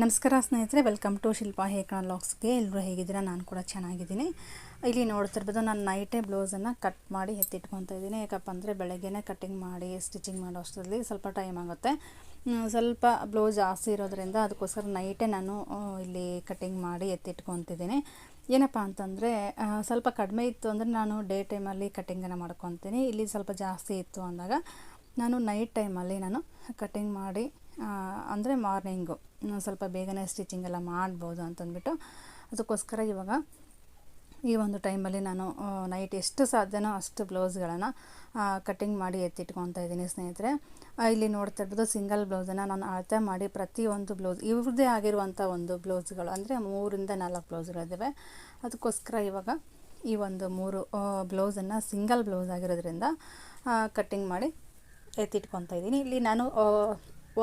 ನಮಸ್ಕಾರ ಸ್ನೇಹಿತರೆ welcome to Shilpa ಹೇಕಣ ಲಾಕ್ಸ್ಗೆ ಎಲ್ಲರೂ ಹೇಗಿದ್ದೀರಾ? ನಾನು ಕೂಡ ಚೆನ್ನಾಗಿದ್ದೀನಿ. ಇಲ್ಲಿ ನೋಡ್ತಿರ್ಬೋದು ನಾನು ನೈಟೇ ಬ್ಲೌಸನ್ನು ಕಟ್ ಮಾಡಿ ಎತ್ತಿಟ್ಕೊತಾ ಇದ್ದೀನಿ. ಯಾಕಪ್ಪ ಅಂದರೆ ಬೆಳಗ್ಗೆನೇ ಕಟ್ಟಿಂಗ್ ಮಾಡಿ ಸ್ಟಿಚಿಂಗ್ ಮಾಡೋ ಅಷ್ಟರಲ್ಲಿ ಸ್ವಲ್ಪ ಟೈಮ್ ಆಗುತ್ತೆ. ಸ್ವಲ್ಪ ಬ್ಲೌಸ್ ಜಾಸ್ತಿ ಇರೋದ್ರಿಂದ ಅದಕ್ಕೋಸ್ಕರ ನೈಟೇ ನಾನು ಇಲ್ಲಿ ಕಟ್ಟಿಂಗ್ ಮಾಡಿ ಎತ್ತಿಟ್ಕೊತಿದ್ದೀನಿ. ಏನಪ್ಪ ಅಂತಂದರೆ ಸ್ವಲ್ಪ ಕಡಿಮೆ ಇತ್ತು ಅಂದರೆ ನಾನು ಡೇ ಟೈಮಲ್ಲಿ ಕಟ್ಟಿಂಗನ್ನು ಮಾಡ್ಕೊತೀನಿ. ಇಲ್ಲಿ ಸ್ವಲ್ಪ ಜಾಸ್ತಿ ಇತ್ತು ಅಂದಾಗ ನಾನು ನೈಟ್ ಟೈಮಲ್ಲಿ ನಾನು ಕಟ್ಟಿಂಗ್ ಮಾಡಿ ಅಂದರೆ ಮಾರ್ನಿಂಗು. ಸ್ವಲ್ಪ ಬೇಗನೆ ಸ್ಟಿಚಿಂಗ್ ಎಲ್ಲ ಮಾಡ್ಬೋದು ಅಂತಂದ್ಬಿಟ್ಟು ಅದಕ್ಕೋಸ್ಕರ ಇವಾಗ ಈ ಒಂದು ಟೈಮಲ್ಲಿ ನಾನು ನೈಟ್ ಎಷ್ಟು ಸಾಧ್ಯನೋ ಅಷ್ಟು ಬ್ಲೌಸ್ಗಳನ್ನು ಕಟ್ಟಿಂಗ್ ಮಾಡಿ ಎತ್ತಿಟ್ಕೊತಾ ಇದ್ದೀನಿ ಸ್ನೇಹಿತರೆ. ಇಲ್ಲಿ ನೋಡ್ತಾ ಇರ್ಬೋದು ಸಿಂಗಲ್ ಬ್ಲೌಸನ್ನು ನಾನು ಅಳತೆ ಮಾಡಿ ಪ್ರತಿಯೊಂದು ಬ್ಲೌಸ್, ಇವ್ರದ್ದೇ ಆಗಿರುವಂಥ ಒಂದು ಬ್ಲೌಸ್ಗಳು, ಅಂದರೆ ಮೂರಿಂದ ನಾಲ್ಕು ಬ್ಲೌಸ್ಗಳಿದ್ದಾವೆ ಅದಕ್ಕೋಸ್ಕರ ಇವಾಗ ಈ ಒಂದು ಮೂರು ಬ್ಲೌಸನ್ನು ಸಿಂಗಲ್ ಬ್ಲೌಸ್ ಆಗಿರೋದ್ರಿಂದ ಕಟ್ಟಿಂಗ್ ಮಾಡಿ ಎತ್ತಿಟ್ಕೊತಾ ಇದ್ದೀನಿ. ಇಲ್ಲಿ ನಾನು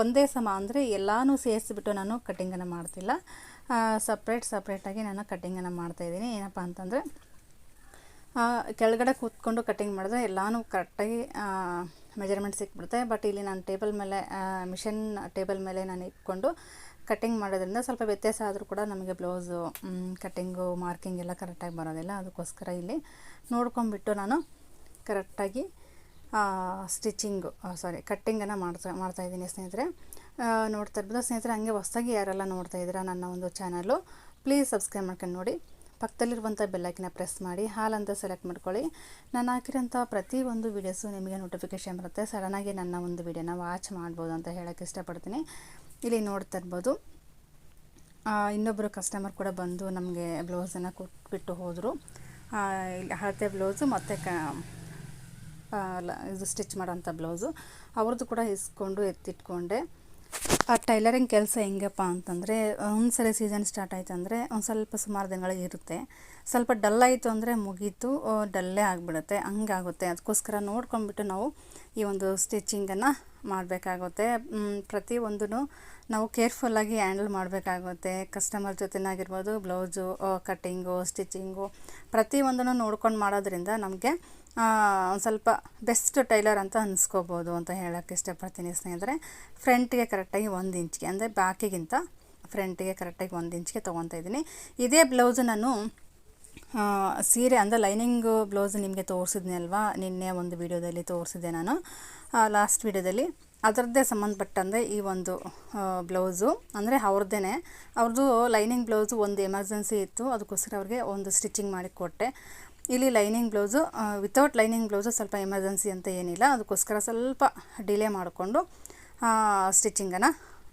ಒಂದೇ ಸಮ ಅಂದರೆ ಎಲ್ಲನೂ ಸೇರಿಸಿಬಿಟ್ಟು ನಾನು ಕಟ್ಟಿಂಗನ್ನು ಮಾಡ್ತಿಲ್ಲ. ಸಪ್ರೇಟ್ ಸಪ್ರೇಟಾಗಿ ನಾನು ಕಟ್ಟಿಂಗನ್ನು ಮಾಡ್ತಾಯಿದ್ದೀನಿ ಏನಪ್ಪ ಅಂತಂದರೆ ಕೆಳಗಡೆ ಕೂತ್ಕೊಂಡು ಕಟ್ಟಿಂಗ್ ಮಾಡಿದ್ರೆ ಎಲ್ಲನೂ ಕರೆಕ್ಟಾಗಿ ಮೆಜರ್ಮೆಂಟ್ ಸಿಕ್ಬಿಡುತ್ತೆ. ಬಟ್ ಇಲ್ಲಿ ನಾನು ಟೇಬಲ್ ಮೇಲೆ ಮಿಷನ್ ಟೇಬಲ್ ಮೇಲೆ ನಾನು ಇಟ್ಕೊಂಡು ಕಟ್ಟಿಂಗ್ ಮಾಡೋದ್ರಿಂದ ಸ್ವಲ್ಪ ವ್ಯತ್ಯಾಸ ಆದರೂ ಕೂಡ ನಮಗೆ ಬ್ಲೌಸು ಕಟ್ಟಿಂಗು ಮಾರ್ಕಿಂಗ್ ಎಲ್ಲ ಕರೆಕ್ಟಾಗಿ ಬರೋದಿಲ್ಲ. ಅದಕ್ಕೋಸ್ಕರ ಇಲ್ಲಿ ನೋಡ್ಕೊಂಬಿಟ್ಟು ನಾನು ಕರೆಕ್ಟಾಗಿ ಸ್ಟಿಚಿಂಗು ಸಾರಿ ಕಟ್ಟಿಂಗನ್ನು ಮಾಡ್ತಾ ಮಾಡ್ತಾ ಇದ್ದೀನಿ ಸ್ನೇಹಿತರೆ. ನೋಡ್ತಾ ಇರ್ಬೋದು, ಸ್ನೇಹಿತರೆ, ಹಂಗೆ ಹೊಸ್ದಾಗಿ ಯಾರೆಲ್ಲ ನೋಡ್ತಾ ಇದ್ದೀರಾ ನನ್ನ ಒಂದು ಚಾನಲು ಪ್ಲೀಸ್ ಸಬ್ಸ್ಕ್ರೈಬ್ ಮಾಡ್ಕೊಂಡು ನೋಡಿ. ಪಕ್ಕದಲ್ಲಿರುವಂಥ ಬೆಲ್ಲೈಕನ್ನ ಪ್ರೆಸ್ ಮಾಡಿ, ಹಾಲಂತ ಸೆಲೆಕ್ಟ್ ಮಾಡ್ಕೊಳ್ಳಿ. ನಾನು ಹಾಕಿರೋಂಥ ಒಂದು ವೀಡಿಯೋಸು ನಿಮಗೆ ನೋಟಿಫಿಕೇಷನ್ ಬರುತ್ತೆ. ಸಡನ್ನಾಗಿ ನನ್ನ ಒಂದು ವೀಡಿಯೋನ ವಾಚ್ ಮಾಡ್ಬೋದು ಅಂತ ಹೇಳೋಕ್ಕೆ ಇಷ್ಟಪಡ್ತೀನಿ. ಇಲ್ಲಿ ನೋಡ್ತಾ ಇರ್ಬೋದು ಇನ್ನೊಬ್ಬರು ಕಸ್ಟಮರ್ ಕೂಡ ಬಂದು ನಮಗೆ ಬ್ಲೌಸನ್ನು ಕೊಟ್ಬಿಟ್ಟು ಹೋದರು. ಇಲ್ಲಿ ಹಳತೆ ಬ್ಲೌಸು ಮತ್ತು ಕ ಇದು ಸ್ಟಿಚ್ ಮಾಡೋಂಥ ಬ್ಲೌಸು. ಅವ್ರದ್ದು ಕೂಡ ಇಸ್ಕೊಂಡು ಎತ್ತಿಟ್ಕೊಂಡೆ. ಆ ಟೈಲರಿಂಗ್ ಕೆಲಸ ಹೆಂಗಪ್ಪ ಅಂತಂದರೆ ಒಂದು ಸಲ ಸೀಸನ್ ಸ್ಟಾರ್ಟ್ ಆಯ್ತು ಅಂದರೆ ಒಂದು ಸ್ವಲ್ಪ ಸುಮಾರು ದಿನಗಳಿಗೆ ಇರುತ್ತೆ. ಸ್ವಲ್ಪ ಡಲ್ ಆಯಿತು ಅಂದರೆ ಮುಗೀತು ಡಲ್ಲೇ ಆಗಿಬಿಡುತ್ತೆ. ಹಂಗಾಗುತ್ತೆ. ಅದಕ್ಕೋಸ್ಕರ ನೋಡ್ಕೊಂಡ್ಬಿಟ್ಟು ನಾವು ಈ ಒಂದು ಸ್ಟಿಚಿಂಗನ್ನು ಮಾಡಬೇಕಾಗುತ್ತೆ. ಪ್ರತಿಯೊಂದೂ ನಾವು ಕೇರ್ಫುಲ್ಲಾಗಿ ಹ್ಯಾಂಡಲ್ ಮಾಡಬೇಕಾಗುತ್ತೆ. ಕಸ್ಟಮರ್ ಜೊತೆನಾಗಿರ್ಬೋದು, ಬ್ಲೌಸು ಕಟ್ಟಿಂಗು ಸ್ಟಿಚಿಂಗು ಪ್ರತಿಯೊಂದನ್ನು ನೋಡ್ಕೊಂಡು ಮಾಡೋದ್ರಿಂದ ನಮಗೆ ಒಂದು ಸ್ವಲ್ಪ ಬೆಸ್ಟ್ ಟೈಲರ್ ಅಂತ ಅನಿಸ್ಕೋಬೋದು ಅಂತ ಹೇಳೋಕ್ಕೆ ಇಷ್ಟಪಡ್ತೀನಿ ಸ್ನೇಹಿತರೆ. ಫ್ರಂಟ್ಗೆ ಕರೆಕ್ಟಾಗಿ ಒಂದು ಇಂಚ್ಗೆ ಅಂದರೆ ಬ್ಯಾಕಿಗಿಂತ ಫ್ರಂಟಿಗೆ ಕರೆಕ್ಟಾಗಿ ಒಂದು ಇಂಚ್ಗೆ ತೊಗೊತಾ ಇದ್ದೀನಿ. ಇದೇ ಬ್ಲೌಸು ನಾನು ಸೀರೆ ಅಂದರೆ ಲೈನಿಂಗ್ ಬ್ಲೌಸ್ ನಿಮಗೆ ತೋರಿಸಿದ್ನಿ ಅಲ್ವಾ? ನಿನ್ನೆ ಒಂದು ವಿಡಿಯೋದಲ್ಲಿ ತೋರಿಸಿದೆ ನಾನು. ಲಾಸ್ಟ್ ವಿಡಿಯೋದಲ್ಲಿ. ಅದರದ್ದೇ ಸಂಬಂಧಪಟ್ಟಂದರೆ ಈ ಒಂದು ಬ್ಲೌಸು ಅಂದರೆ ಅವ್ರದ್ದೇ ಅವ್ರದ್ದು ಲೈನಿಂಗ್ ಬ್ಲೌಸು ಒಂದು ಎಮರ್ಜೆನ್ಸಿ ಇತ್ತು, ಅದಕ್ಕೋಸ್ಕರ ಅವ್ರಿಗೆ ಒಂದು ಸ್ಟಿಚಿಂಗ್ ಮಾಡಿ ಕೊಟ್ಟೆ. ಇಲ್ಲಿ lining blouse without lining blouse ಸ್ವಲ್ಪ ಎಮರ್ಜೆನ್ಸಿ ಅಂತ ಏನಿಲ್ಲ. ಅದಕ್ಕೋಸ್ಕರ ಸ್ವಲ್ಪ ಡಿಲೇ ಮಾಡಿಕೊಂಡು ಸ್ಟಿಚಿಂಗನ್ನು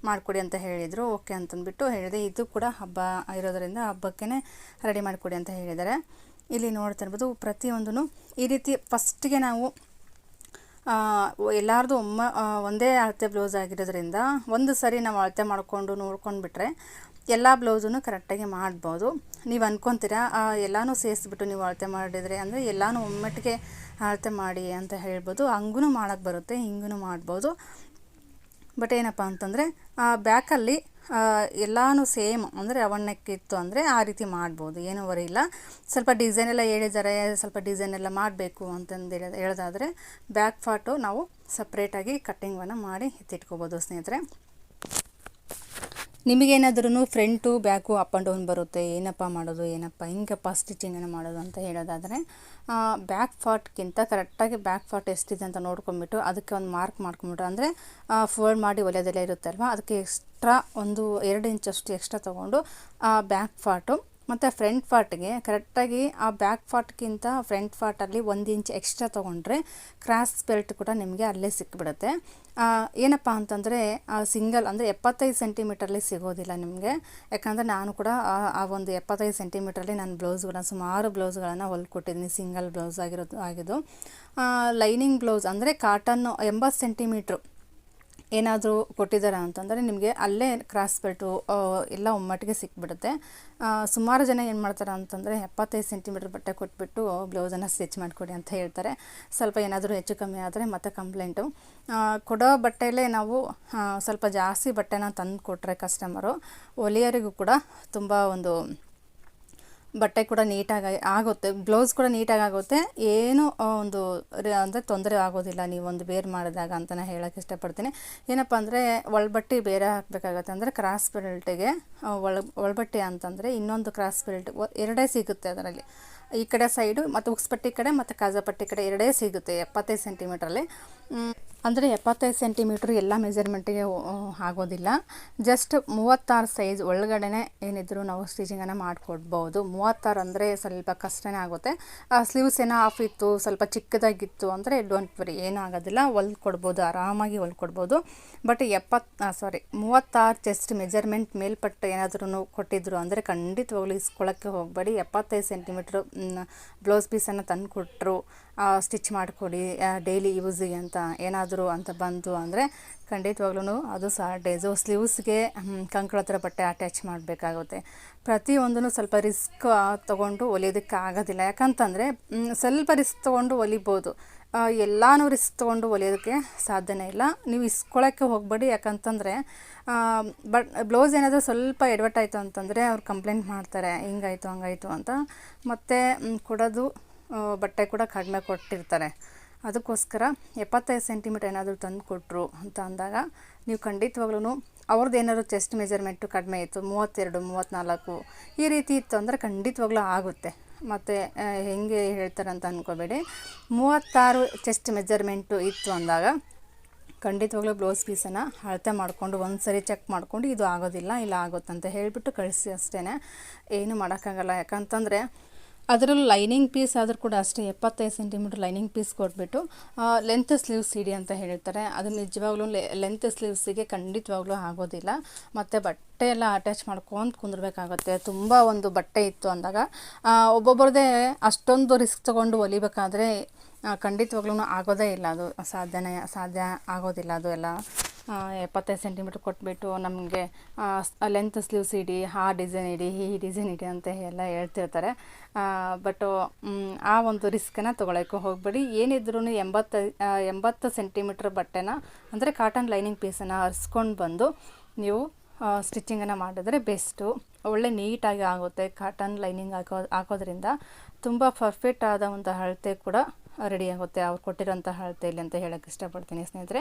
ಮಾಡಿಕೊಡಿ ಅಂತ ಹೇಳಿದರು. ಓಕೆ ಅಂತಂದ್ಬಿಟ್ಟು ಹೇಳಿದೆ. ಇದು ಕೂಡ ಹಬ್ಬ ಇರೋದರಿಂದ ಹಬ್ಬಕ್ಕೇ ರೆಡಿ ಮಾಡಿಕೊಡಿ ಅಂತ ಹೇಳಿದ್ದಾರೆ. ಇಲ್ಲಿ ನೋಡ್ತಾ ಇರ್ಬೋದು ಪ್ರತಿಯೊಂದೂ ಈ ರೀತಿ ಫಸ್ಟಿಗೆ ನಾವು ಎಲ್ಲರದು ಒಮ್ಮ ಒಂದೇ ಅಳತೆ ಬ್ಲೌಸ್ ಆಗಿರೋದ್ರಿಂದ ಒಂದು ಸರಿ ನಾವು ಅಳತೆ ಮಾಡಿಕೊಂಡು ನೋಡ್ಕೊಂಡು ಬಿಟ್ಟರೆ ಎಲ್ಲ ಬ್ಲೌಸನ್ನು ಕರೆಕ್ಟಾಗಿ ಮಾಡ್ಬೋದು. ನೀವು ಅಂದ್ಕೊತೀರಾ ಎಲ್ಲನೂ ಸೇರಿಸ್ಬಿಟ್ಟು ನೀವು ಅಳತೆ ಮಾಡಿದರೆ ಅಂದರೆ ಎಲ್ಲನೂ ಒಮ್ಮಟ್ಟಿಗೆ ಅಳತೆ ಮಾಡಿ ಅಂತ ಹೇಳ್ಬೋದು. ಹಂಗೂ ಮಾಡೋಕ್ಕೆ ಬರುತ್ತೆ ಹಿಂಗೂ ಮಾಡ್ಬೋದು. ಬಟ್ ಏನಪ್ಪ ಅಂತಂದರೆ ಬ್ಯಾಕಲ್ಲಿ ಎಲ್ಲನೂ ಸೇಮ್ ಅಂದರೆ ಅವಣ್ಣಕ್ಕಿತ್ತು ಅಂದರೆ ಆ ರೀತಿ ಮಾಡ್ಬೋದು, ಏನೂ ವರಿ ಇಲ್ಲ. ಸ್ವಲ್ಪ ಡಿಸೈನ್ ಎಲ್ಲ ಹೇಳಿದ್ದಾರೆ, ಸ್ವಲ್ಪ ಡಿಸೈನ್ ಎಲ್ಲ ಮಾಡಬೇಕು ಅಂತಂದು ಹೇಳಿ, ಹೇಳೋದಾದರೆ ಬ್ಯಾಕ್ ಫಾಟು ನಾವು ಸಪ್ರೇಟಾಗಿ ಕಟ್ಟಿಂಗನ್ನು ಮಾಡಿ ಎತ್ತಿಟ್ಕೋಬೋದು ಸ್ನೇಹಿತರೆ. ನಿಮಗೇನಾದ್ರೂ front, back, up and down ಬರುತ್ತೆ. ಏನಪ್ಪ ಮಾಡೋದು, ಏನಪ್ಪ ಹಿಂಗಪ್ಪ ಸ್ಟಿಚಿಂಗನ್ನು ಮಾಡೋದು ಅಂತ ಹೇಳೋದಾದರೆ ಬ್ಯಾಕ್ ಫಾಟ್ಗಿಂತ ಕರೆಕ್ಟಾಗಿ ಬ್ಯಾಕ್ ಫಾಟ್ ಎಷ್ಟಿದೆ ಅಂತ ನೋಡ್ಕೊಂಬಿಟ್ಟು ಅದಕ್ಕೆ ಒಂದು ಮಾರ್ಕ್ ಮಾಡ್ಕೊಂಬಿಟ್ಟು ಅಂದರೆ ಫೋಲ್ಡ್ ಮಾಡಿ ಒಲೆಯದೆಲ್ಲ ಇರುತ್ತಲ್ವ, ಅದಕ್ಕೆ ಎಕ್ಸ್ಟ್ರಾ ಒಂದು ಎರಡು ಇಂಚಷ್ಟು ಎಕ್ಸ್ಟ್ರಾ ತೊಗೊಂಡು ಬ್ಯಾಕ್ ಫಾಟು ಮತ್ತು ಫ್ರಂಟ್ ಫಾರ್ಟ್ಗೆ ಕರೆಕ್ಟಾಗಿ ಆ ಬ್ಯಾಕ್ ಫಾರ್ಟ್ಗಿಂತ ಫ್ರಂಟ್ ಫಾರ್ಟಲ್ಲಿ ಒಂದು ಇಂಚ್ ಎಕ್ಸ್ಟ್ರಾ ತೊಗೊಂಡ್ರೆ ಕ್ರಾಸ್ ಬೆಲ್ಟ್ ಕೂಡ ನಿಮಗೆ ಅಲ್ಲೇ ಸಿಕ್ಬಿಡುತ್ತೆ. ಏನಪ್ಪ ಅಂತಂದರೆ ಸಿಂಗಲ್ ಅಂದರೆ ಎಪ್ಪತ್ತೈದು ಸೆಂಟಿಮೀಟರಲ್ಲಿ ಸಿಗೋದಿಲ್ಲ ನಿಮಗೆ. ಯಾಕಂದರೆ ನಾನು ಕೂಡ ಆ ಒಂದು ಎಪ್ಪತ್ತೈದು ಸೆಂಟಿಮೀಟರಲ್ಲಿ ನಾನು ಬ್ಲೌಸ್ಗಳನ್ನ, ಸುಮಾರು ಬ್ಲೌಸ್ಗಳನ್ನು ಹೊಲ್ಕೊಟ್ಟಿದ್ದೀನಿ ಸಿಂಗಲ್ ಬ್ಲೌಸ್ ಆಗಿರೋದು, ಆಗಿದ್ದು. ಲೈನಿಂಗ್ ಬ್ಲೌಸ್ ಅಂದರೆ ಕಾಟನ್ನು ಎಂಬತ್ತು ಸೆಂಟಿಮೀಟ್ರು ಏನಾದರೂ ಕೊಟ್ಟಿದ್ದಾರೆ ಅಂತಂದರೆ ನಿಮಗೆ ಅಲ್ಲೇ ಕ್ರಾಸ್ ಬೆಲ್ಟು ಎಲ್ಲ ಒಮ್ಮಟ್ಟಿಗೆ ಸಿಕ್ಬಿಡುತ್ತೆ. ಸುಮಾರು ಜನ ಏನು ಮಾಡ್ತಾರೆ ಅಂತಂದರೆ ಎಪ್ಪತ್ತೈದು ಸೆಂಟಿಮೀಟ್ರ್ ಬಟ್ಟೆ ಕೊಟ್ಬಿಟ್ಟು ಬ್ಲೌಸನ್ನು ಸ್ಟಿಚ್ ಮಾಡಿಕೊಡಿ ಅಂತ ಹೇಳ್ತಾರೆ. ಸ್ವಲ್ಪ ಏನಾದರೂ ಹೆಚ್ಚು ಕಮ್ಮಿ ಆದರೆ ಮತ್ತೆ ಕಂಪ್ಲೇಂಟು. ಕೊಡೋ ಬಟ್ಟೆಯಲ್ಲೇ ನಾವು ಸ್ವಲ್ಪ ಜಾಸ್ತಿ ಬಟ್ಟೆನ ತಂದು ಕೊಟ್ಟರೆ ಕಸ್ಟಮರು, ಒಲಿಯರಿಗೂ ಕೂಡ ತುಂಬ ಒಂದು ಬಟ್ಟೆ ಕೂಡ ನೀಟಾಗಿ ಆಗುತ್ತೆ ಬ್ಲೌಸ್ ಕೂಡ ನೀಟಾಗಿ ಆಗುತ್ತೆ. ಏನು ಒಂದು ಅಂದರೆ ತೊಂದರೆ ಆಗೋದಿಲ್ಲ. ನೀವು ಒಂದು ಬೇರ್ ಮಾಡಿದಾಗ ಅಂತ ನಾನು ಹೇಳೋಕ್ಕೆ ಇಷ್ಟಪಡ್ತೀನಿ. ಏನಪ್ಪ ಅಂದರೆ, ಒಳಬಟ್ಟೆ ಬೇರೆ ಹಾಕಬೇಕಾಗತ್ತೆ. ಅಂದರೆ ಕ್ರಾಸ್ ಬೆಲ್ಟಿಗೆ ಒಳ, ಒಳಬಟ್ಟೆ ಅಂತಂದರೆ ಇನ್ನೊಂದು ಕ್ರಾಸ್ ಬೆಲ್ಟ್ ಎರಡೇ ಸಿಗುತ್ತೆ ಅದರಲ್ಲಿ. ಈ ಕಡೆ ಸೈಡು ಮತ್ತು ಉಕ್ಸ್ಪಟ್ಟಿ ಕಡೆ ಮತ್ತು ಕಾಜಾಪಟ್ಟಿ ಕಡೆ ಎರಡೇ ಸಿಗುತ್ತೆ ಎಪ್ಪತ್ತೈದು ಸೆಂಟಿಮೀಟ್ರಲ್ಲಿ. ಅಂದರೆ ಎಪ್ಪತ್ತೈದು ಸೆಂಟಿಮೀಟ್ರ್ ಎಲ್ಲ ಮೆಜರ್ಮೆಂಟಿಗೆ ಆಗೋದಿಲ್ಲ. ಜಸ್ಟ್ ಮೂವತ್ತಾರು ಸೈಜ್ ಒಳಗಡೆ ಏನಿದ್ರು ನಾವು ಸ್ಟಿಚಿಂಗನ್ನು ಮಾಡಿಕೊಡ್ಬೋದು. ಮೂವತ್ತಾರು ಅಂದರೆ ಸ್ವಲ್ಪ ಕಷ್ಟನೇ ಆಗುತ್ತೆ. ಸ್ಲೀವ್ಸ್ ಏನೋ ಆಫ್ ಇತ್ತು, ಸ್ವಲ್ಪ ಚಿಕ್ಕದಾಗಿತ್ತು ಅಂದರೆ ಡೋಂಟ್ ವರಿ ಏನಾಗೋದಿಲ್ಲ ಹೊಲ್ದು ಕೊಡ್ಬೋದು, ಆರಾಮಾಗಿ ಹೊಲ್ದು ಕೊಡ್ಬೋದು. ಬಟ್ ಎಪ್ಪತ್ತು ಸಾರಿ ಮೂವತ್ತಾರು ಚೆಸ್ಟ್ ಮೆಜರ್ಮೆಂಟ್ ಮೇಲ್ಪಟ್ಟು ಏನಾದ್ರೂ ಕೊಟ್ಟಿದ್ರು ಅಂದರೆ ಖಂಡಿತವಾಗ್ಲೂ ಇಸ್ಕೊಳ್ಳೋಕ್ಕೆ ಹೋಗಬೇಡಿ. ಎಪ್ಪತ್ತೈದು ಸೆಂಟಿಮೀಟ್ರ್ ಬ್ಲೌಸ್ ಪೀಸನ್ನು ತಂದು ಕೊಟ್ಟರು ಸ್ಟಿಚ್ ಮಾಡಿಕೊಡಿ ಡೈಲಿ ಯೂಸಿಗೆ ಅಂತ ಏನಾದರೂ ಅಂತ ಬಂತು ಅಂದರೆ ಖಂಡಿತವಾಗ್ಲೂ ಅದು ಸಹ ಡೇಸು, ಸ್ಲೀವ್ಸ್ಗೆ ಕಂಕಳ ಹತ್ರ ಬಟ್ಟೆ ಅಟ್ಯಾಚ್ ಮಾಡಬೇಕಾಗುತ್ತೆ. ಪ್ರತಿಯೊಂದೂ ಸ್ವಲ್ಪ ರಿಸ್ಕ್ ತೊಗೊಂಡು ಹೊಲಿಯೋದಕ್ಕೆ ಆಗೋದಿಲ್ಲ ಯಾಕಂತಂದರೆ ಸ್ವಲ್ಪ ರಿಸ್ಕ್ ತೊಗೊಂಡು ಹೊಲಿಬೋದು ಎಲ್ಲಾನು ರಿಸ್ಕ್ ತೊಗೊಂಡು ಹೊಲಿಯೋದಕ್ಕೆ ಸಾಧ್ಯನೇ ಇಲ್ಲ. ನೀವು ಇಸ್ಕೊಳ್ಳೋಕ್ಕೆ ಹೋಗಬೇಡಿ, ಯಾಕಂತಂದರೆ ಬಟ್ ಬ್ಲೌಸ್ ಏನಾದರೂ ಸ್ವಲ್ಪ ಎಡ್ವರ್ಟ್ ಆಯಿತು ಅಂತಂದರೆ ಅವ್ರು ಕಂಪ್ಲೇಂಟ್ ಮಾಡ್ತಾರೆ, ಹಿಂಗಾಯಿತು, ಹಂಗಾಯಿತು ಅಂತ. ಮತ್ತು ಕೊಡೋದು ಬಟ್ಟೆ ಕೂಡ ಕಡಿಮೆ ಕೊಟ್ಟಿರ್ತಾರೆ. ಅದಕ್ಕೋಸ್ಕರ ಎಪ್ಪತ್ತೈದು ಸೆಂಟಿಮೀಟರ್ ಏನಾದರೂ ತಂದು ಕೊಟ್ಟರು ಅಂತ ಅಂದಾಗ, ನೀವು ಖಂಡಿತವಾಗ್ಲೂ ಅವ್ರದ್ದು ಏನಾದ್ರು ಚೆಸ್ಟ್ ಮೆಜರ್ಮೆಂಟು ಕಡಿಮೆ ಇತ್ತು, ಮೂವತ್ತೆರಡು ಮೂವತ್ತ್ನಾಲ್ಕು ಈ ರೀತಿ ಇತ್ತು ಅಂದರೆ ಖಂಡಿತವಾಗ್ಲೂ ಆಗುತ್ತೆ. ಮತ್ತು ಹೆಂಗೆ ಹೇಳ್ತಾರಂತ ಅಂದ್ಕೋಬೇಡಿ ಮೂವತ್ತಾರು ಚೆಸ್ಟ್ ಮೆಜರ್ಮೆಂಟು ಇತ್ತು ಅಂದಾಗ, ಖಂಡಿತವಾಗ್ಲೂ ಬ್ಲೌಸ್ ಪೀಸನ್ನು ಅಳತೆ ಮಾಡಿಕೊಂಡು ಒಂದು ಸರಿ ಚೆಕ್ ಮಾಡಿಕೊಂಡು, ಇದು ಆಗೋದಿಲ್ಲ, ಇಲ್ಲ ಆಗುತ್ತಂತ ಹೇಳಿಬಿಟ್ಟು ಕಳಿಸಿ ಅಷ್ಟೇ ಏನು ಮಾಡೋಕ್ಕಾಗಲ್ಲ. ಯಾಕಂತಂದರೆ ಅದರಲ್ಲೂ ಲೈನಿಂಗ್ ಪೀಸ್ ಆದರೂ ಕೂಡ ಅಷ್ಟೇ, ಎಪ್ಪತ್ತೈದು ಸೆಂಟಿಮೀಟ್ರ್ ಲೈನಿಂಗ್ ಪೀಸ್ ಕೊಟ್ಬಿಟ್ಟು ಲೆಂತ್ ಸ್ಲೀವ್ಸ್ ಇಡಿ ಅಂತ ಹೇಳ್ತಾರೆ. ಅದು ನಿಜವಾಗ್ಲೂ ಲೆಂತ್ ಸ್ಲೀವ್ಸಿಗೆ ಖಂಡಿತವಾಗ್ಲೂ ಆಗೋದಿಲ್ಲ. ಮತ್ತು ಬಟ್ಟೆ ಎಲ್ಲ ಅಟ್ಯಾಚ್ ಮಾಡ್ಕೊಂಡು ಕುಂದಿರ್ಬೇಕಾಗುತ್ತೆ. ತುಂಬ ಒಂದು ಬಟ್ಟೆ ಇತ್ತು ಅಂದಾಗ. ಒಬ್ಬೊಬ್ಬರದೇ ಅಷ್ಟೊಂದು ರಿಸ್ಕ್ ತೊಗೊಂಡು ಹೊಲಿಬೇಕಾದ್ರೆ ಖಂಡಿತವಾಗ್ಲೂ ಆಗೋದೇ ಇಲ್ಲ ಅದು. ಸಾಧ್ಯನೇ ಸಾಧ್ಯ ಆಗೋದಿಲ್ಲ ಅದು ಎಲ್ಲ. ಎಪ್ಪತ್ತೈದು ಸೆಂಟಿಮೀಟ್ರ್ ಕೊಟ್ಬಿಟ್ಟು ನಮಗೆ ಲೆಂತ್ ಸ್ಲೀವ್ಸ್ ಇಡಿ, ಆ ಡಿಸೈನ್ ಇಡಿ, ಈ ಡಿಸೈನ್ ಇಡಿ ಅಂತ ಎಲ್ಲ ಹೇಳ್ತಿರ್ತಾರೆ. ಬಟ್ ಆ ಒಂದು ರಿಸ್ಕನ್ನು ತೊಗೊಳಕ್ಕೆ ಹೋಗಬೇಡಿ. ಏನಿದ್ರೂ ಎಂಬತ್ತು ಎಂಬತ್ತು ಸೆಂಟಿಮೀಟ್ರ್ ಬಟ್ಟೆನ, ಅಂದರೆ ಕಾಟನ್ ಲೈನಿಂಗ್ ಪೀಸನ್ನು ಹರಿಸ್ಕೊಂಡು ಬಂದು ನೀವು ಸ್ಟಿಚಿಂಗನ್ನು ಮಾಡಿದ್ರೆ ಬೆಸ್ಟು ಒಳ್ಳೆ ನೀಟಾಗಿ ಆಗುತ್ತೆ ಕಾಟನ್ ಲೈನಿಂಗ್ ಹಾಕೋ, ಹಾಕೋದ್ರಿಂದ. ತುಂಬ ಪರ್ಫೆಕ್ಟ್ ಆದ ಒಂದು ಅಳತೆ ಕೂಡ ರೆಡಿ ಆಗುತ್ತೆ ಅವ್ರು ಕೊಟ್ಟಿರೋಂಥ ಅಳತೆಯಲ್ಲಿ ಅಂತ ಹೇಳೋಕ್ಕೆ ಇಷ್ಟಪಡ್ತೀನಿ ಸ್ನೇಹಿತರೆ.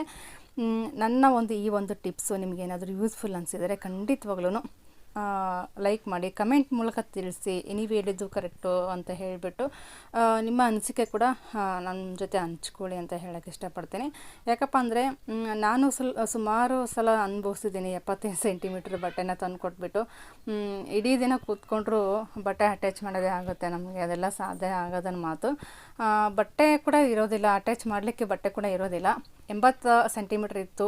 ನನ್ನ ಒಂದು ಈ ಒಂದು ಟಿಪ್ಸು ನಿಮಗೇನಾದರೂ ಯೂಸ್ಫುಲ್ ಅನಿಸಿದರೆ ಖಂಡಿತವಾಗ್ಲೂ ಲೈಕ್ ಮಾಡಿ ಕಮೆಂಟ್ ಮೂಲಕ ತಿಳಿಸಿ ನೀವು ಹೇಳಿದ್ದು ಕರೆಕ್ಟು ಅಂತ ಹೇಳಿಬಿಟ್ಟು ನಿಮ್ಮ ಅನಿಸಿಕೆ ಕೂಡ ನನ್ನ ಜೊತೆ ಹಂಚ್ಕೊಳ್ಳಿ ಅಂತ ಹೇಳೋಕ್ಕೆ ಇಷ್ಟಪಡ್ತೀನಿ. ಯಾಕಪ್ಪ ಅಂದರೆ ನಾನು ಸ್ವಲ್ ಸುಮಾರು ಸಲ ಅನುಭವಿಸಿದ್ದೀನಿ ಎಪ್ಪತ್ತೈದು ಸೆಂಟಿಮೀಟ್ರ್ ಬಟ್ಟೆನ ತಂದು ಕೊಟ್ಬಿಟ್ಟು ಇಡೀ ದಿನ ಕೂತ್ಕೊಂಡ್ರು ಬಟ್ಟೆ ಅಟ್ಯಾಚ್ ಮಾಡೋದೇ ಆಗುತ್ತೆ ನಮಗೆ, ಅದೆಲ್ಲ ಸಾಧ್ಯ ಆಗೋದನ್ನ ಮಾತು. ಬಟ್ಟೆ ಕೂಡ ಇರೋದಿಲ್ಲ ಅಟ್ಯಾಚ್ ಮಾಡಲಿಕ್ಕೆ ಬಟ್ಟೆ ಕೂಡ ಇರೋದಿಲ್ಲ. ಎಂಬತ್ತು ಸೆಂಟಿಮೀಟ್ರ್ ಇತ್ತು.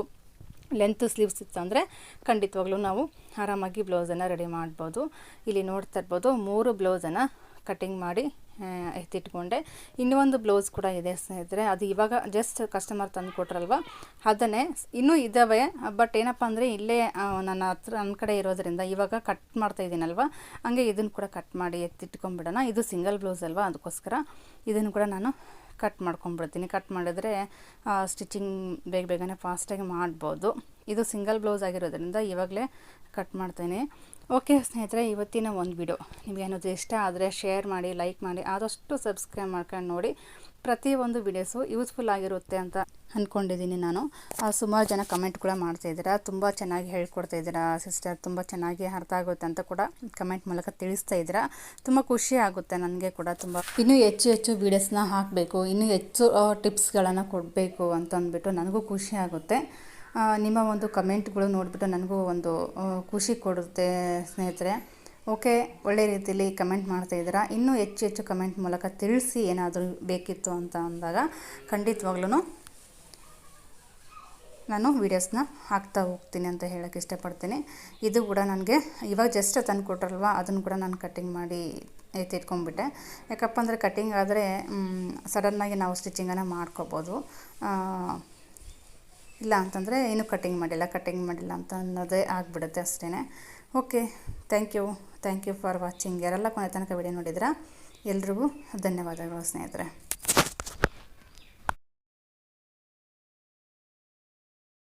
ಲೆಂತ್ ಸ್ಲೀವ್ಸ್ ಇತ್ತು ಅಂದರೆ ಖಂಡಿತವಾಗ್ಲೂ ನಾವು ಆರಾಮಾಗಿ ಬ್ಲೌಸನ್ನು ರೆಡಿ ಮಾಡ್ಬೋದು. ಇಲ್ಲಿ ನೋಡ್ತಾ ಇರ್ಬೋದು ಮೂರು ಬ್ಲೌಸನ್ನು ಕಟ್ಟಿಂಗ್ ಮಾಡಿ ಎತ್ತಿಟ್ಕೊಂಡೆ. ಇನ್ನೂ ಒಂದು ಬ್ಲೌಸ್ ಕೂಡ ಇದೆ ಸ್ನೇಹಿತರೆ, ಅದು ಇವಾಗ ಜಸ್ಟ್ ಕಸ್ಟಮರ್ ತಂದು ಕೊಟ್ರಲ್ವ? ಅದನ್ನೇ ಇನ್ನೂ ಇದ್ದಾವೆ ಬಟ್ ಏನಪ್ಪ ಅಂದರೆ ಇಲ್ಲೇ ನನ್ನ ಹತ್ರ ನನ್ನ ಕಡೆ ಇರೋದ್ರಿಂದ ಇವಾಗ ಕಟ್ ಮಾಡ್ತಾ ಇದ್ದೀನಲ್ವ? ಹಂಗೆ ಇದನ್ನು ಕೂಡ ಕಟ್ ಮಾಡಿ ಎತ್ತಿಟ್ಕೊಂಡ್ಬಿಡೋಣ. ಇದು ಸಿಂಗಲ್ ಬ್ಲೌಸ್ ಅಲ್ವಾ? ಅದಕ್ಕೋಸ್ಕರ ಇದನ್ನು ಕೂಡ ನಾನು ಕಟ್ ಮಾಡ್ಕೊಂಬಿಡ್ತೀನಿ. ಕಟ್ ಮಾಡಿದ್ರೆ ಸ್ಟಿಚಿಂಗ್ ಬೇಗ ಬೇಗನೆ ಫಾಸ್ಟಾಗಿ ಮಾಡ್ಬೋದು. ಇದು ಸಿಂಗಲ್ ಬ್ಲೌಸ್ ಆಗಿರೋದ್ರಿಂದ ಇವಾಗಲೇ ಕಟ್ ಮಾಡ್ತೇನೆ. ಓಕೆ ಸ್ನೇಹಿತರೆ, ಇವತ್ತಿನ ಒಂದು ವಿಡಿಯೋ. ನಿಮಗೇನಾದ್ರು ಇಷ್ಟ ಆದರೆ ಶೇರ್ ಮಾಡಿ ಲೈಕ್ ಮಾಡಿ, ಆದಷ್ಟು ಸಬ್ಸ್ಕ್ರೈಬ್ ಮಾಡ್ಕೊಂಡು ನೋಡಿ. ಪ್ರತಿಯೊಂದು ವಿಡಿಯೋಸು ಯೂಸ್ಫುಲ್ ಆಗಿರುತ್ತೆ ಅಂತ ಅಂದ್ಕೊಂಡಿದ್ದೀನಿ ನಾನು. ಸುಮಾರು ಜನ ಕಮೆಂಟ್ ಕೂಡ ಮಾಡ್ತಾ ಇದ್ದೀರಾ. ತುಂಬ ಚೆನ್ನಾಗಿ ಹೇಳ್ಕೊಡ್ತಾ ಇದ್ದೀರಾ. ಸಿಸ್ಟರ್ ತುಂಬ ಚೆನ್ನಾಗಿ ಅರ್ಥ ಆಗುತ್ತೆ ಅಂತ ಕೂಡ ಕಮೆಂಟ್ ಮೂಲಕ ತಿಳಿಸ್ತಾ ಇದ್ದೀರಾ. ತುಂಬ ಖುಷಿ ಆಗುತ್ತೆ ನನಗೆ ಕೂಡ ತುಂಬ. ಇನ್ನೂ ಹೆಚ್ಚು ಹೆಚ್ಚು ವೀಡಿಯೋಸ್ನ ಹಾಕಬೇಕು. ಇನ್ನೂ ಹೆಚ್ಚು ಟಿಪ್ಸ್ಗಳನ್ನು ಕೊಡಬೇಕು ಅಂತ ಅಂದ್ಬಿಟ್ಟು ನನಗೂ ಖುಷಿ ಆಗುತ್ತೆ. ನಿಮ್ಮ ಒಂದು ಕಮೆಂಟ್ಗಳು ನೋಡಿಬಿಟ್ಟು ನನಗೂ ಒಂದು ಖುಷಿ ಕೊಡುತ್ತೆ ಸ್ನೇಹಿತರೆ. ಓಕೆ, ಒಳ್ಳೆ ರೀತಿಯಲ್ಲಿ ಕಮೆಂಟ್ ಮಾಡ್ತಾ ಇದ್ದೀರಾ. ಇನ್ನೂ ಹೆಚ್ಚು ಹೆಚ್ಚು ಕಮೆಂಟ್ ಮೂಲಕ ತಿಳಿಸಿ ಏನಾದರೂ ಬೇಕಿತ್ತು ಅಂತ ಅಂದಾಗ ಖಂಡಿತವಾಗ್ಲೂ ನಾನು ವೀಡಿಯೋಸ್ನ ಹಾಕ್ತಾ ಹೋಗ್ತೀನಿ ಅಂತ ಹೇಳೋಕ್ಕೆ ಇಷ್ಟಪಡ್ತೀನಿ. ಇದು ಕೂಡ ನನಗೆ ಇವಾಗ ಜಸ್ಟ್ ತಂದು ಕೊಟ್ರಲ್ವ, ಅದನ್ನು ಕೂಡ ನಾನು ಕಟ್ಟಿಂಗ್ ಮಾಡಿ ಎತ್ತಿಟ್ಕೊಂಡ್ಬಿಟ್ಟೆ. ಯಾಕಪ್ಪ ಅಂದರೆ ಕಟ್ಟಿಂಗ್ ಆದರೆ ಸಡನ್ನಾಗಿ ನಾವು ಸ್ಟಿಚಿಂಗನ್ನು ಮಾಡ್ಕೋಬೋದು. ಇಲ್ಲ ಅಂತಂದರೆ ಇನ್ನೂ ಕಟ್ಟಿಂಗ್ ಮಾಡಿಲ್ಲ ಕಟ್ಟಿಂಗ್ ಮಾಡಿಲ್ಲ ಅಂತ ಅನ್ನೋದೇ ಆಗಿಬಿಡುತ್ತೆ ಅಷ್ಟೇ okay thank you thank you for watching ಯಾರೆಲ್ಲ ಕೊನೆ ತನಕ ವಿಡಿಯೋ ನೋಡಿದ್ರಾ ಎಲ್ರಿಗೂ ಧನ್ಯವಾದಗಳು ಸ್ನೇಹಿತರೆ.